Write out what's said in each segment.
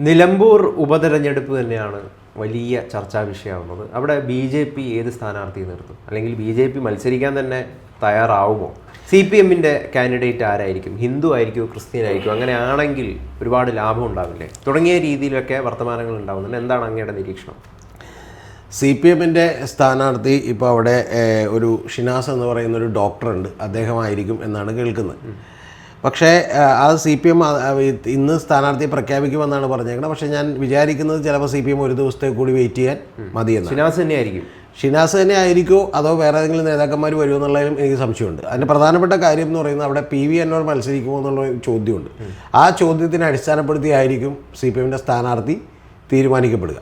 നിലമ്പൂർ ഉപതെരഞ്ഞെടുപ്പ് തന്നെയാണ് വലിയ ചർച്ചാ വിഷയമാവുന്നത്. അവിടെ ബി ജെ പി ഏത് സ്ഥാനാർത്ഥിയെ നിർത്തും? അല്ലെങ്കിൽ ബി ജെ പി മത്സരിക്കാൻ തന്നെ തയ്യാറാവുമോ? സി പി എമ്മിന്റെ കാൻഡിഡേറ്റ് ആരായിരിക്കും? ഹിന്ദു ആയിരിക്കുമോ? ക്രിസ്ത്യൻ ആയിരിക്കുമോ? അങ്ങനെ ആണെങ്കിൽ ഒരുപാട് ലാഭം ഉണ്ടാവില്ലേ? തുടങ്ങിയ രീതിയിലൊക്കെ വർത്തമാനങ്ങൾ ഉണ്ടാവുന്നുണ്ട്. എന്താണ് അങ്ങയുടെ നിരീക്ഷണം? സി പി എമ്മിന്റെ സ്ഥാനാർത്ഥി ഇപ്പോൾ അവിടെ ഒരു ഷിനാസ് എന്ന് പറയുന്ന ഒരു ഡോക്ടറുണ്ട്. അദ്ദേഹമായിരിക്കും എന്നാണ് കേൾക്കുന്നത്. പക്ഷേ അത് ആ സി പി എം ഇന്ന് സ്ഥാനാർത്ഥിയെ പ്രഖ്യാപിക്കുമെന്നാണ് പറഞ്ഞേക്കുന്നത് പക്ഷേ ഞാൻ വിചാരിക്കുന്നത് ചിലപ്പോൾ സി പി എം ഒരു ദിവസത്തെ കൂടി വെയിറ്റ് ചെയ്യാൻ മതിയെന്ന് ഷിനാസ് തന്നെയായിരിക്കും ഷിനാസ് തന്നെ ആയിരിക്കുമോ അതോ വേറെ ഏതെങ്കിലും നേതാക്കന്മാർ വരുമോ എന്നുള്ളതിലും എനിക്ക് സംശയമുണ്ട്. അതിന്റെ പ്രധാനപ്പെട്ട കാര്യം എന്ന് പറയുന്നത് അവിടെ പി വി എന്നോട് മത്സരിക്കുമോ എന്നുള്ള ഒരു ചോദ്യമുണ്ട്. ആ ചോദ്യത്തിനെ അടിസ്ഥാനപ്പെടുത്തിയായിരിക്കും സി പി എമ്മിന്റെ സ്ഥാനാർത്ഥി തീരുമാനിക്കപ്പെടുക.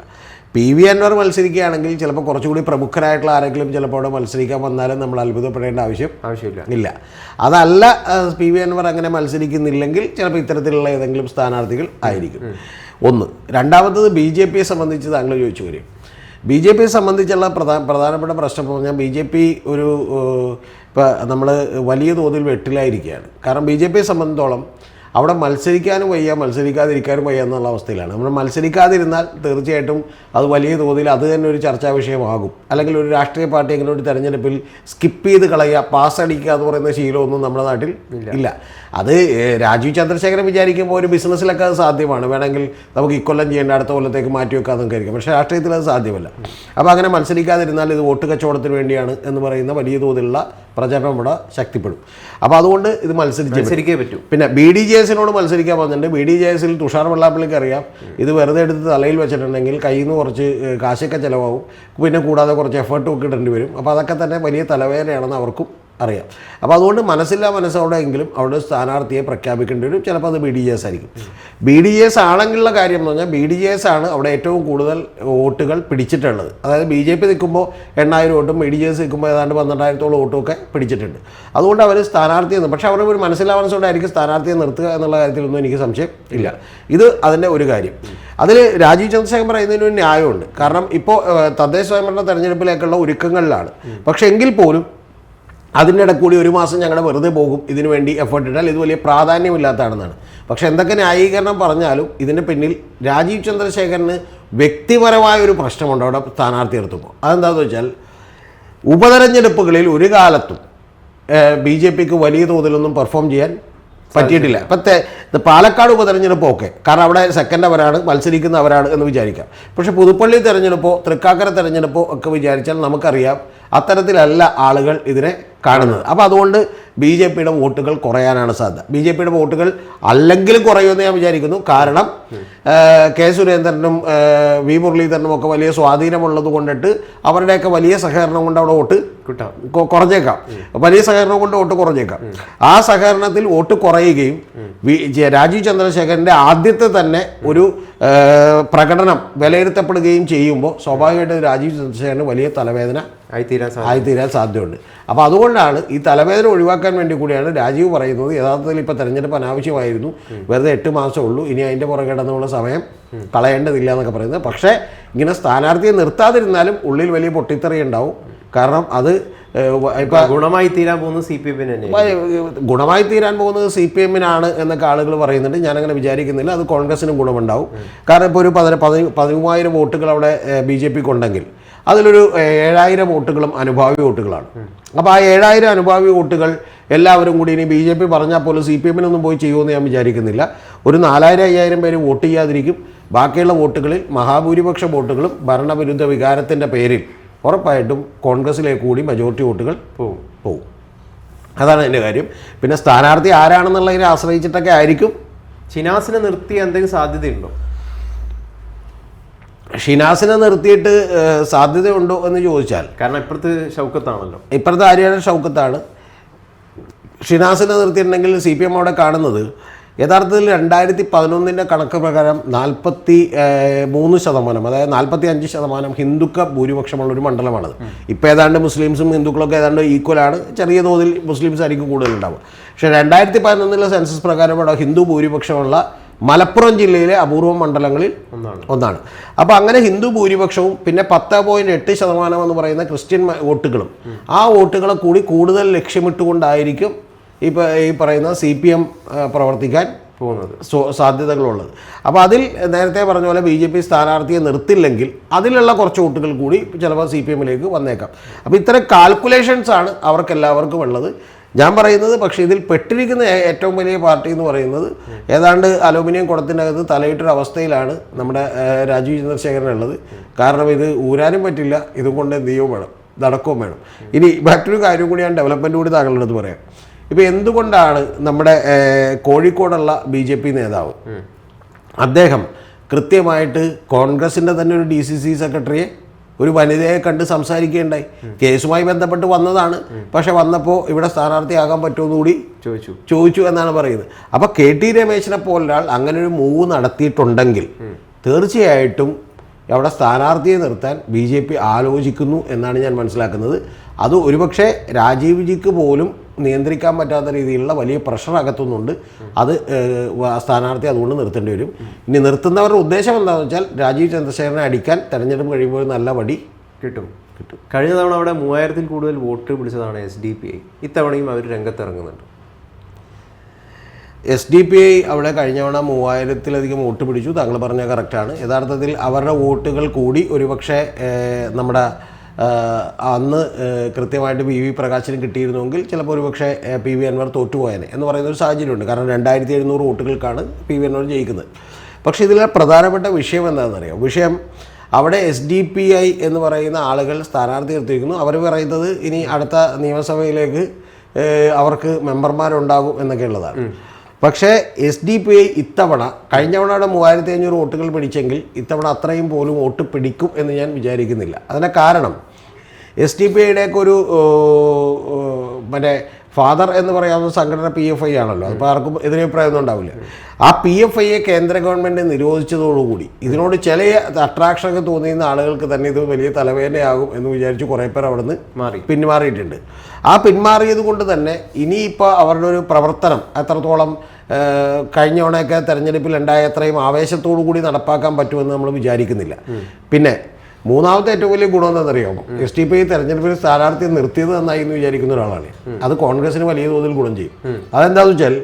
പി വി അൻവർ മത്സരിക്കുകയാണെങ്കിൽ ചിലപ്പോൾ കുറച്ചുകൂടി പ്രമുഖരായിട്ടുള്ള ആരെങ്കിലും ചിലപ്പോൾ അവിടെ മത്സരിക്കാൻ വന്നാലും നമ്മൾ അത്ഭുതപ്പെടേണ്ട ആവശ്യം ആവശ്യമില്ല. ഇല്ല. അതല്ല പി വി അൻവർ അങ്ങനെ മത്സരിക്കുന്നില്ലെങ്കിൽ ചിലപ്പോൾ ഇത്തരത്തിലുള്ള ഏതെങ്കിലും സ്ഥാനാർത്ഥികൾ ആയിരിക്കും. ഒന്ന് രണ്ടാമത്തത് ബി ജെ പിയെ സംബന്ധിച്ച് താങ്കൾ ചോദിച്ചു വരും ബി ജെ പിയെ സംബന്ധിച്ചുള്ള പ്രധാന പ്രധാനപ്പെട്ട പ്രശ്നം എന്ന് പറഞ്ഞാൽ ബി ജെ പി ഒരു ഇപ്പോൾ നമ്മൾ വലിയ തോതിൽ വെട്ടിലായിരിക്കുകയാണ്. കാരണം ബി ജെ പിയെ സംബന്ധിച്ചോളം അവിടെ മത്സരിക്കാനും വയ്യ മത്സരിക്കാതിരിക്കാനും വയ്യ എന്നുള്ള അവസ്ഥയിലാണ്. നമ്മൾ മത്സരിക്കാതിരുന്നാൽ തീർച്ചയായിട്ടും അത് വലിയ തോതിൽ അത് തന്നെ ഒരു ചർച്ചാ വിഷയമാകും. അല്ലെങ്കിൽ ഒരു രാഷ്ട്രീയ പാർട്ടി എങ്കിലും ഒരു തെരഞ്ഞെടുപ്പിൽ സ്കിപ്പ് ചെയ്ത് കളയുക പാസ് അടിക്കുക എന്ന് പറയുന്ന ശീലമൊന്നും നമ്മുടെ നാട്ടിൽ ഇല്ല. അത് രാജീവ് ചന്ദ്രശേഖരൻ വിചാരിക്കുമ്പോൾ ഒരു ബിസിനസ്സിലൊക്കെ അത് സാധ്യമാണ്. വേണമെങ്കിൽ നമുക്ക് ഇക്കൊല്ലം ചെയ്യേണ്ട അടുത്ത കൊല്ലത്തേക്ക് മാറ്റി വെക്കാം നമുക്ക് ആയിരിക്കും. പക്ഷേ രാഷ്ട്രീയത്തിൽ അത് സാധ്യമല്ല. അപ്പോൾ അങ്ങനെ മത്സരിക്കാതിരുന്നാൽ ഇത് വോട്ട് കച്ചവടത്തിന് വേണ്ടിയാണ് എന്ന് പറയുന്ന വലിയ തോതിലുള്ള പ്രചരണം ഇവിടെ ശക്തിപ്പെടും. അപ്പോൾ അതുകൊണ്ട് ഇത് മത്സരിച്ച് പറ്റൂ. പിന്നെ ബി ഡി ജെ എസിനോട് മത്സരിക്കാൻ പറഞ്ഞിട്ടുണ്ട് ബി ഡി ജെ എസിൽ തുഷാർ വെള്ളാപ്പള്ളിക്ക് അറിയാം. ഇത് വെറുതെ എടുത്ത് തലയിൽ വെച്ചിട്ടുണ്ടെങ്കിൽ കയ്യിൽ നിന്ന് കുറച്ച് കാശൊക്കെ ചിലവാകും. പിന്നെ കൂടാതെ കുറച്ച് എഫേർട്ടും ഒക്കെ ഇടേണ്ടി വരും. അപ്പോൾ അതൊക്കെ തന്നെ വലിയ തലവേദനയാണെന്ന് അവർക്കും അറിയാം. അപ്പോൾ അതുകൊണ്ട് മനസ്സില്ല മനസ്സോടെ എങ്കിലും അവിടെ സ്ഥാനാർത്ഥിയെ പ്രഖ്യാപിക്കേണ്ടി വരും. ചിലപ്പോൾ അത് ബി ഡി എസ് ആയിരിക്കും. ബി ഡി എസ് ആണെങ്കിലുള്ള കാര്യം എന്ന് പറഞ്ഞാൽ ബി ഡി എസ് ആണ് അവിടെ ഏറ്റവും കൂടുതൽ വോട്ടുകൾ പിടിച്ചിട്ടുള്ളത്. അതായത് ബി ജെ പി നിൽക്കുമ്പോൾ എണ്ണായിരം വോട്ടും ബി ഡി എസ് നിൽക്കുമ്പോൾ ഏതാണ്ട് പന്ത്രണ്ടായിരത്തോളം വോട്ടും ഒക്കെ പിടിച്ചിട്ടുണ്ട്. അതുകൊണ്ട് അവർ സ്ഥാനാർത്ഥിയെ നിർ- പക്ഷേ അവർ ഒരു മനസ്സില്ലാ മനസ്സോടെ ആയിരിക്കും സ്ഥാനാർത്ഥിയെ നിർത്തുക എന്നുള്ള കാര്യത്തിലൊന്നും എനിക്ക് സംശയം ഇല്ല. ഇത് അതിന്റെ ഒരു കാര്യം. അതിൽ രാജീവ് ചന്ദ്രശേഖർ പറയുന്നതിന് ഒരു ന്യായമുണ്ട്. കാരണം ഇപ്പോൾ തദ്ദേശ സ്വയംഭരണ തെരഞ്ഞെടുപ്പിലേക്കുള്ള ഒരുക്കങ്ങളിലാണ്. പക്ഷേ എങ്കിൽ പോലും അതിന്റെ കൂടി ഒരു മാസം ഞങ്ങളുടെ വെറുതെ പോകും. ഇതിനു വേണ്ടി എഫേർട്ട് ഇട്ടാൽ ഇത് വലിയ പ്രാധാന്യമില്ലാത്തതാണെന്നാണ്. പക്ഷേ എന്തൊക്കെ ന്യായീകരണം പറഞ്ഞാലും ഇതിന് പിന്നിൽ രാജീവ് ചന്ദ്രശേഖരന് വ്യക്തിപരമായ ഒരു പ്രശ്നമുണ്ട് അവിടെ സ്ഥാനാർത്ഥി നിർത്തുമ്പോൾ. അതെന്താണെന്ന് വെച്ചാൽ ഉപതെരഞ്ഞെടുപ്പുകളിൽ ഒരു കാലത്തും ബി ജെ പിക്ക് വലിയ തോതിലൊന്നും പെർഫോം ചെയ്യാൻ പറ്റിയിട്ടില്ല. ഇപ്പത്തെ ഇത് പാലക്കാട് ഉപതെരഞ്ഞെടുപ്പ് ഓക്കെ കാരണം അവിടെ സെക്കൻഡ് അവരാണ് മത്സരിക്കുന്നവരാണ് എന്ന് വിചാരിക്കാം. പക്ഷേ പുതുപ്പള്ളി തെരഞ്ഞെടുപ്പോ തൃക്കാക്കര തെരഞ്ഞെടുപ്പോ ഒക്കെ വിചാരിച്ചാൽ നമുക്കറിയാം അത്തരത്തിലല്ല ആളുകൾ ഇതിനെ കാണുന്നത്. അപ്പോൾ അതുകൊണ്ട് ബി ജെ പിയുടെ വോട്ടുകൾ കുറയാനാണ് സാധ്യത. ബി ജെ പിയുടെ വോട്ടുകൾ അല്ലെങ്കിലും കുറയുമെന്ന് ഞാൻ വിചാരിക്കുന്നു. കാരണം കെ സുരേന്ദ്രനും വി മുരളീധരനും ഒക്കെ വലിയ സ്വാധീനമുള്ളത് കൊണ്ടിട്ട് അവരുടെയൊക്കെ വലിയ സഹകരണം കൊണ്ട് അവിടെ വോട്ട് കിട്ടാം. കുറഞ്ഞേക്കാം. വലിയ സഹകരണം കൊണ്ട് വോട്ട് കുറഞ്ഞേക്കാം. ആ സഹകരണത്തിൽ വോട്ട് കുറയുകയും രാജീവ് ചന്ദ്രശേഖരന്റെ ആദ്യത്തെ തന്നെ ഒരു പ്രകടനം വിലയിരുത്തപ്പെടുകയും ചെയ്യുമ്പോൾ സ്വാഭാവികമായിട്ടും രാജീവ് ചന്ദ്രശേഖരന് വലിയ തലവേദന ആയിത്തീരാൻ സാധ്യത. ആയിത്തീരാൻ സാധ്യതയുണ്ട്. അപ്പോൾ അതുകൊണ്ടാണ് ഈ തലവേദന ഒഴിവാക്കാൻ വേണ്ടി കൂടിയാണ് രാജീവ് പറയുന്നത്. യഥാർത്ഥത്തിൽ ഇപ്പോൾ തെരഞ്ഞെടുപ്പ് അനാവശ്യമായിരുന്നു. വെറുതെ എട്ട് മാസമേ ഉള്ളൂ. ഇനി അതിന്റെ പുറകെ കിടന്നുള്ള സമയം കളയേണ്ടതില്ല എന്നൊക്കെ പറയുന്നത്. പക്ഷേ ഇങ്ങനെ സ്ഥാനാർത്ഥിയെ നിർത്താതിരുന്നാലും ഉള്ളിൽ വലിയ പൊട്ടിത്തെറി ഉണ്ടാവും. കാരണം അത് ഇപ്പം ഗുണമായി തീരാൻ പോകുന്നത് സി പി എമ്മിന് ഗുണമായി തീരാൻ പോകുന്നത് സി പി എമ്മിനാണ് എന്നൊക്കെ ആളുകൾ പറയുന്നുണ്ട്. ഞാനങ്ങനെ വിചാരിക്കുന്നില്ല. അത് കോൺഗ്രസിനും ഗുണമുണ്ടാവും. കാരണം ഇപ്പോൾ ഒരു പതിന പതി പതിമൂവായിരം വോട്ടുകൾ അവിടെ ബി ജെ പിക്ക് ഉണ്ടെങ്കിൽ അതിലൊരു ഏഴായിരം വോട്ടുകളും അനുഭാവി വോട്ടുകളാണ്. അപ്പോൾ ആ ഏഴായിരം അനുഭാവി വോട്ടുകൾ എല്ലാവരും കൂടി ഇനി ബി ജെ പി പറഞ്ഞാൽ പോലും സി പി എമ്മിനൊന്നും പോയി ചെയ്യുമെന്ന് ഞാൻ വിചാരിക്കുന്നില്ല. ഒരു നാലായിരം അയ്യായിരം പേര് വോട്ട് ചെയ്യാതിരിക്കും. ബാക്കിയുള്ള വോട്ടുകളിൽ മഹാഭൂരിപക്ഷ വോട്ടുകളും ഭരണവിരുദ്ധ വികാരത്തിന്റെ പേരിൽ ഉറപ്പായിട്ടും കോൺഗ്രസിലേക്ക് കൂടി മെജോറിറ്റി വോട്ടുകൾ പോകും പോകും അതാണ് എന്റെ കാര്യം. പിന്നെ സ്ഥാനാർത്ഥി ആരാണെന്നുള്ളതിനെ ആശ്രയിച്ചിട്ടൊക്കെ ആയിരിക്കും. ചിനാസിനെ നിർത്തി എന്തെങ്കിലും സാധ്യതയുണ്ടോ? ഷിനാസിനെ നിർത്തിയിട്ട് സാധ്യതയുണ്ടോ എന്ന് ചോദിച്ചാൽ. കാരണം ഇപ്പുറത്ത് ഷൗക്കത്താണല്ലോ. ഇപ്പോഴത്തെ ആര്യാണ് ഷൗക്കത്താണ്. ഷിനാസിനെ നിർത്തിയിട്ടുണ്ടെങ്കിൽ സി പി എം അവിടെ കാണുന്നത് യഥാർത്ഥത്തിൽ രണ്ടായിരത്തി പതിനൊന്നിന്റെ കണക്ക് പ്രകാരം നാൽപ്പത്തി മൂന്ന് ശതമാനം അതായത് നാൽപ്പത്തി അഞ്ച് ശതമാനം ഹിന്ദുക്ക ഭൂരിപക്ഷമുള്ള ഒരു മണ്ഡലമാണത് ഇപ്പോൾ ഏതാണ്ട് മുസ്ലിംസും ഹിന്ദുക്കളൊക്കെ ഏതാണ്ട് ഈക്വലാണ് ചെറിയ തോതിൽ മുസ്ലിംസ് ആയിരിക്കും കൂടുതലുണ്ടാവുക. പക്ഷേ രണ്ടായിരത്തി പതിനൊന്നിലെ സെൻസസ് പ്രകാരം ഇവിടെ ഹിന്ദു ഭൂരിപക്ഷമുള്ള മലപ്പുറം ജില്ലയിലെ അപൂർവ മണ്ഡലങ്ങളിൽ ഒന്നാണ്. അപ്പോൾ അങ്ങനെ ഹിന്ദു ഭൂരിപക്ഷവും പിന്നെ പത്ത് പോയിന്റ് എട്ട് ശതമാനം എന്ന് പറയുന്ന ക്രിസ്ത്യൻ വോട്ടുകളും. ആ വോട്ടുകളെ കൂടി കൂടുതൽ ലക്ഷ്യമിട്ടുകൊണ്ടായിരിക്കും ഇപ്പോൾ ഈ പറയുന്ന സി പി എം പ്രവർത്തിക്കാൻ പോകുന്നത്. സോ- സാധ്യതകളുള്ളത്. അപ്പോൾ അതിൽ നേരത്തെ പറഞ്ഞ പോലെ ബി ജെ പി സ്ഥാനാർത്ഥിയെ നിർത്തില്ലെങ്കിൽ അതിലുള്ള കുറച്ച് വോട്ടുകൾ കൂടി ചിലപ്പോൾ സി പി എമ്മിലേക്ക് വന്നേക്കാം. അപ്പോൾ ഇത്തരം കാൽക്കുലേഷൻസ് ആണ് അവർക്കെല്ലാവർക്കും ഉള്ളത്. ഞാൻ പറയുന്നത് പക്ഷേ ഇതിൽ പെട്ടിരിക്കുന്ന ഏറ്റവും വലിയ പാർട്ടി എന്ന് പറയുന്നത് ഏതാണ്ട് അലൂമിനിയം കുടത്തിനകത്ത് തലയിട്ടൊരു അവസ്ഥയിലാണ് നമ്മുടെ രാജു ചന്ദ്രശേഖരൻ ഉള്ളത്. കാരണം ഇത് ഊരാനും പറ്റില്ല ഇതും കൊണ്ട് എന്ത് വേണം നടക്കുകയും വേണം. ഇനി മറ്റൊരു കാര്യം കൂടി ഞാൻ ഡെവലപ്മെന്റ് കൂടി താങ്കളുടെ അടുത്ത് പറയാം. ഇപ്പോൾ എന്തുകൊണ്ടാണ് നമ്മുടെ കോഴിക്കോടുള്ള ബി ജെ പി നേതാവ് അദ്ദേഹം കൃത്യമായിട്ട് കോൺഗ്രസിന്റെ തന്നെ ഒരു ഡി സി സി സെക്രട്ടറിയെ ഒരു വനിതയെ കണ്ട് സംസാരിക്കുകയുണ്ടായി. കേസുമായി ബന്ധപ്പെട്ട് വന്നതാണ്. പക്ഷെ വന്നപ്പോൾ ഇവിടെ സ്ഥാനാർത്ഥിയാകാൻ പറ്റുമെന്ന് കൂടി ചോദിച്ചു. ചോദിച്ചു എന്നാണ് പറയുന്നത്. അപ്പോൾ കെ ടി രമേശിനെ പോലൊരാൾ അങ്ങനെ ഒരു മൂവ് നടത്തിയിട്ടുണ്ടെങ്കിൽ തീർച്ചയായിട്ടും അവിടെ സ്ഥാനാർത്ഥിയെ നിർത്താൻ ബി ജെ പി ആലോചിക്കുന്നു എന്നാണ് ഞാൻ മനസ്സിലാക്കുന്നത്. അത് ഒരുപക്ഷെ രാജീവ്ജിക്ക് പോലും നിയന്ത്രിക്കാൻ പറ്റാത്ത രീതിയിലുള്ള വലിയ പ്രഷർ അകത്തുന്നുണ്ട്. അത് സ്ഥാനാർത്ഥി അതുകൊണ്ട് നിർത്തേണ്ടി വരും. ഇനി നിർത്തുന്നവരുടെ ഉദ്ദേശം എന്താണെന്ന് വെച്ചാൽ രാജീവ് ചന്ദ്രശേഖരനെ അടിക്കാൻ തെരഞ്ഞെടുപ്പ് കഴിയുമ്പോൾ നല്ല വടി കിട്ടും. കിട്ടും. കഴിഞ്ഞ തവണ അവിടെ മൂവായിരത്തിൽ കൂടുതൽ വോട്ട് പിടിച്ചതാണ് എസ് ഡി പി ഐ ഇത്തവണയും അവർ രംഗത്തിറങ്ങുന്നുണ്ട്. എസ് ഡി പി ഐ അവിടെ കഴിഞ്ഞ തവണ മൂവായിരത്തിലധികം വോട്ട് പിടിച്ചു. താങ്കൾ പറഞ്ഞ കറക്റ്റാണ് യഥാർത്ഥത്തിൽ അവരുടെ വോട്ടുകൾ കൂടി ഒരുപക്ഷെ നമ്മുടെ അന്ന് കൃത്യമായിട്ട് പി വി പ്രകാശിന് കിട്ടിയിരുന്നുവെങ്കിൽ ചിലപ്പോൾ ഒരുപക്ഷെ പി വി അൻവർ തോറ്റുപോയേനെ എന്ന് പറയുന്ന ഒരു സാഹചര്യമുണ്ട്. കാരണം രണ്ടായിരത്തി എഴുന്നൂറ് വോട്ടുകൾക്കാണ് പി വി അൻവർ ജയിക്കുന്നത്. പക്ഷേ ഇതിലെ പ്രധാനപ്പെട്ട വിഷയം എന്താണെന്നറിയാം? വിഷയം അവിടെ എസ് ഡി പി ഐ എന്ന് പറയുന്ന ആളുകൾ സ്ഥാനാർത്ഥി നിർത്തിയിരിക്കുന്നു. അവർ പറയുന്നത് ഇനി അടുത്ത നിയമസഭയിലേക്ക് അവർക്ക് മെമ്പർമാരുണ്ടാകും എന്നൊക്കെ ഉള്ളതാണ് പക്ഷേ എസ് ഡി പി ഐ ഇത്തവണ കഴിഞ്ഞ തവണ മൂവായിരത്തി അഞ്ഞൂറ് വോട്ടുകൾ പിടിച്ചെങ്കിൽ ഇത്തവണ അത്രയും പോലും വോട്ട് പിടിക്കും എന്ന് ഞാൻ വിചാരിക്കുന്നില്ല. അതിന് കാരണം എസ് ഡി പി ഐയുടെയൊക്കെ ഒരു മറ്റേ ഫാദർ എന്ന് പറയാവുന്ന സംഘടന പി എഫ് ഐ ആണല്ലോ. അപ്പോൾ ആർക്കും എതിരഭിപ്രായമൊന്നും ഉണ്ടാവില്ല. ആ പി എഫ് ഐയെ കേന്ദ്ര ഗവൺമെന്റ് നിരോധിച്ചതോടുകൂടി ഇതിനോട് ചില അട്രാക്ഷനൊക്കെ തോന്നിയുന്ന ആളുകൾക്ക് തന്നെ ഇത് വലിയ തലവേദനയാകും എന്ന് വിചാരിച്ച് കുറേ പേർ അവിടെ നിന്ന് മാറി. പിന്മാറിയിട്ടുണ്ട്. ആ പിന്മാറിയത് കൊണ്ട് തന്നെ ഇനിയിപ്പോൾ അവരുടെ ഒരു പ്രവർത്തനം എത്രത്തോളം കഴിഞ്ഞ തവണയൊക്കെ തെരഞ്ഞെടുപ്പിൽ ഉണ്ടായ അത്രയും ആവേശത്തോടു കൂടി നടപ്പാക്കാൻ പറ്റുമെന്ന് നമ്മൾ വിചാരിക്കുന്നില്ല. പിന്നെ മൂന്നാമത്തെ ഏറ്റവും വലിയ ഗുണം എന്താണെന്നറിയാമോ എസ് ടി പി തെരഞ്ഞെടുപ്പിൽ സ്ഥാനാർത്ഥി നിർത്തിയത് നന്നായി എന്ന് വിചാരിക്കുന്ന ഒരാളാണ്. അത് കോൺഗ്രസിന് വലിയ തോതിൽ ഗുണം ചെയ്യും. അതെന്താണെന്ന് വെച്ചാൽ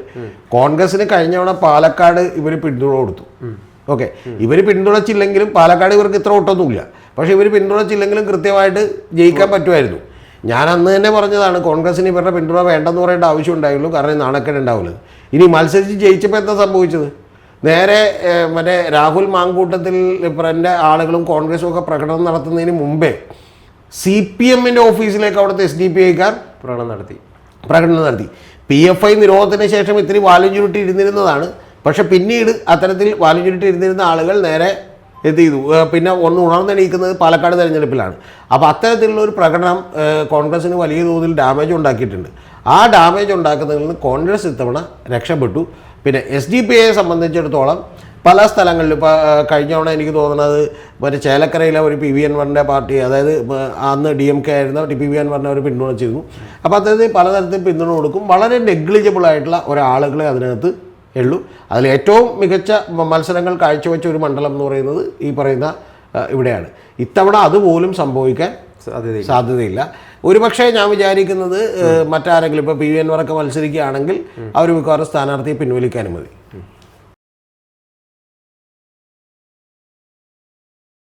കോൺഗ്രസിന് കഴിഞ്ഞ തവണ പാലക്കാട് ഇവർ പിന്തുണ കൊടുത്തു. ഓക്കെ. ഇവർ പിന്തുണച്ചില്ലെങ്കിലും പാലക്കാട് ഇവർക്ക് ഇത്ര ഒട്ടൊന്നുമില്ല പക്ഷേ ഇവർ പിന്തുണച്ചില്ലെങ്കിലും കൃത്യമായിട്ട് ജയിക്കാൻ പറ്റുമായിരുന്നു. ഞാൻ അന്ന് തന്നെ പറഞ്ഞതാണ് കോൺഗ്രസിന് ഇവരുടെ പിന്തുണ വേണ്ടെന്ന് പറയേണ്ട ആവശ്യം ഉണ്ടായുള്ളൂ. കാരണം നാണക്കേട് ഉണ്ടാവില്ല ഇനി മത്സരിച്ച് ജയിച്ചപ്പോൾ എന്താ സംഭവിച്ചത്? നേരെ മറ്റേ രാഹുൽ മാങ്കൂട്ടത്തിൽ എന്റെ ആളുകളും കോൺഗ്രസും ഒക്കെ പ്രകടനം നടത്തുന്നതിന് മുമ്പേ സി പി എമ്മിന്റെ ഓഫീസിലേക്ക് അവിടുത്തെ എസ് ഡി പി ഐക്കാർ പ്രകടനം നടത്തി. പ്രകടനം നടത്തി. പി എഫ് ഐ നിരോധത്തിന് ശേഷം ഇത്തിരി വാലും ചുരുട്ടി ഇരുന്നിരുന്നതാണ്. പക്ഷെ പിന്നീട് അത്തരത്തിൽ വാലും ചുരുട്ടി ഇരുന്നിരുന്ന ആളുകൾ നേരെ എന്ത് ചെയ്തു? പിന്നെ ഒന്ന് ഉണർന്നെണീക്കുന്നത് പാലക്കാട് തെരഞ്ഞെടുപ്പിലാണ്. അപ്പോൾ അത്തരത്തിലുള്ള ഒരു പ്രകടനം കോൺഗ്രസ്സിന് വലിയ തോതിൽ ഡാമേജ് ഉണ്ടാക്കിയിട്ടുണ്ട്. ആ ഡാമേജ് ഉണ്ടാക്കുന്നതിൽ നിന്ന് കോൺഗ്രസ് ഇത്തവണ രക്ഷപ്പെട്ടു. പിന്നെ എസ് ഡി പി ഐയെ സംബന്ധിച്ചിടത്തോളം പല സ്ഥലങ്ങളിലും ഇപ്പോൾ കഴിഞ്ഞ തവണ എനിക്ക് തോന്നുന്നത് മറ്റേ ചേലക്കരയിലെ ഒരു പി വി എൻവറിന്റെ പാർട്ടി അതായത് അന്ന് ഡി എം കെ ആയിരുന്ന പി വി എൻവറിനെ അവർ പിന്തുണച്ചിരുന്നു. അപ്പോൾ അതായത് പലതരത്തിൽ പിന്തുണ കൊടുക്കും. വളരെ നെഗ്ലിജിബിൾ ആയിട്ടുള്ള ഒരാളുകളെ അതിനകത്ത് ഉള്ളൂ. അതിൽ ഏറ്റവും മികച്ച മത്സരങ്ങൾ കാഴ്ചവെച്ച ഒരു മണ്ഡലം എന്ന് പറയുന്നത് ഈ പറയുന്ന ഇവിടെയാണ്. ഇത്തവണ അതുപോലും സംഭവിക്കാൻ സാധ്യതയില്ല. ഒരുപക്ഷെ ഞാൻ വിചാരിക്കുന്നത് മറ്റാരെങ്കിലും ഇപ്പോൾ പി വി എൻ വർക്ക് മത്സരിക്കുകയാണെങ്കിൽ അവർ മിക്കവാറും സ്ഥാനാർത്ഥിയെ പിൻവലിക്കാനും മതി.